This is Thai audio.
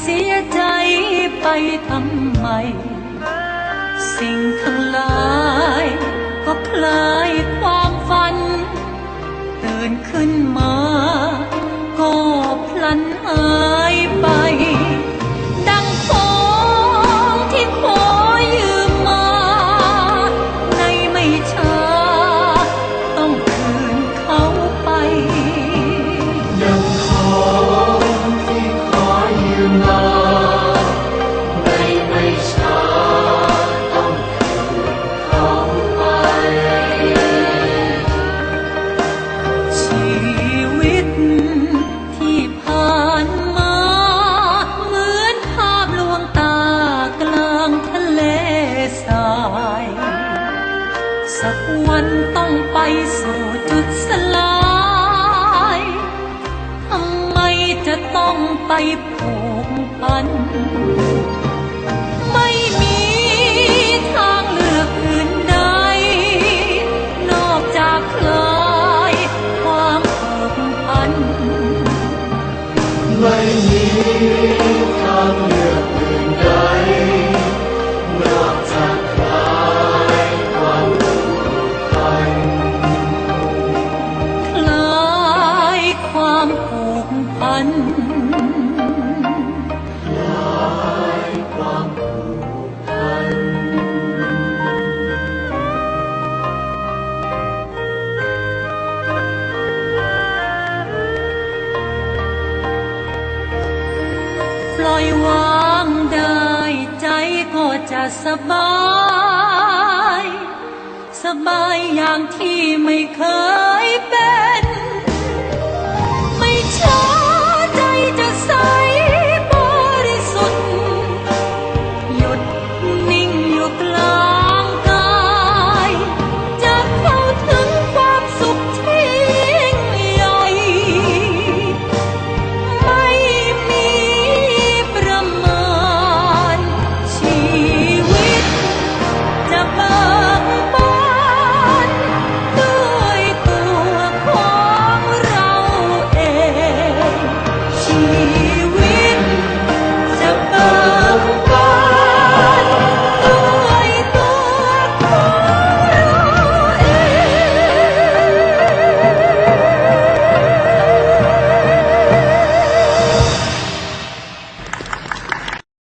เสียใจไปทำไม สิ่งทั้งหลาย ก็คลายความฝัน ตื่นขึ้นมา ก็พลันหาย สักวันต้องไปสู่จุดสลายทำไมจะต้องไปผูกพัน ไม่มีทางเลือกอื่นใด นอกจากคลายความผูกพัน ไม่มีทางเลือก นปล่อยวางได้ใจก็จะสบาย สบายอย่างที่ไม่เคย